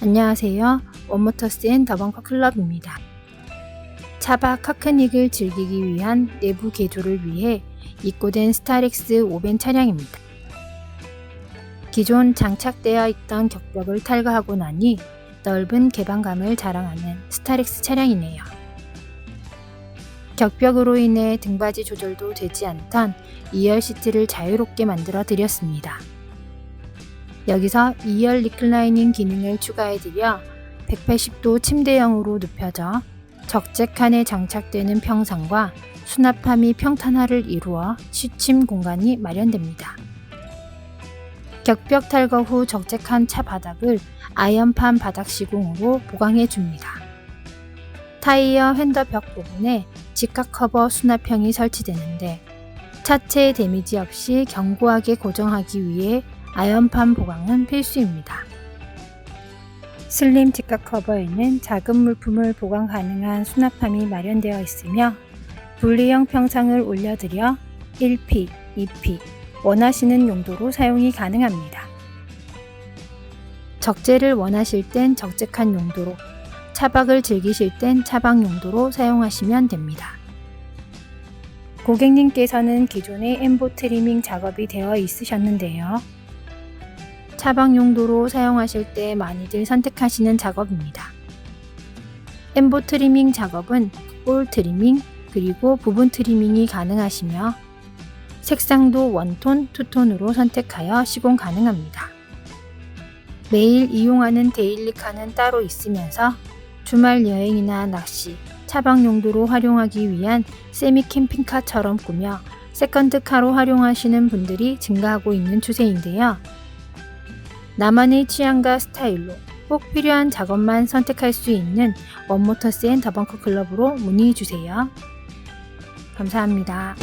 안녕하세요. 원모터스 앤 더벙커 클럽입니다. 차박 카크닉을 즐기기 위한 내부 개조를 위해 입고된 스타렉스 5벤 차량입니다. 기존 장착되어 있던 격벽을 탈거하고 나니 넓은 개방감을 자랑하는 스타렉스 차량이네요. 격벽으로 인해 등받이 조절도 되지 않던 2열 시트를 자유롭게 만들어 드렸습니다. 여기서 2열 리클라이닝 기능을 추가해드려 180도 침대형으로 눕혀져 적재칸에 장착되는 평상과 수납함이 평탄화를 이루어 취침 공간이 마련됩니다. 격벽 탈거 후 적재칸 차 바닥을 아연판 바닥 시공으로 보강해 줍니다. 타이어 핸더 벽 부분에 직각 커버 수납형이 설치되는데 차체 데미지 없이 견고하게 고정하기 위해 아연판 보강은 필수입니다. 슬림 직각 커버에는 작은 물품을 보강 가능한 수납함이 마련되어 있으며 분리형 평상을 올려드려 1P, 2P 원하시는 용도로 사용이 가능합니다. 적재를 원하실 땐 적재칸 용도로, 차박을 즐기실 땐 차박 용도로 사용하시면 됩니다. 고객님께서는 기존에 엠보 트리밍 작업이 되어 있으셨는데요. 차박 용도로 사용하실 때 많이들 선택하시는 작업입니다. 엠보 트리밍 작업은 볼 트리밍 그리고 부분 트리밍이 가능하시며 색상도 원톤, 투톤으로 선택하여 시공 가능합니다. 매일 이용하는 데일리카는 따로 있으면서 주말 여행이나 낚시, 차박 용도로 활용하기 위한 세미 캠핑카처럼 꾸며 세컨드카로 활용하시는 분들이 증가하고 있는 추세인데요. 나만의 취향과 스타일로 꼭 필요한 작업만 선택할 수 있는 원모터스 앤 더벙커 클럽으로 문의해 주세요. 감사합니다.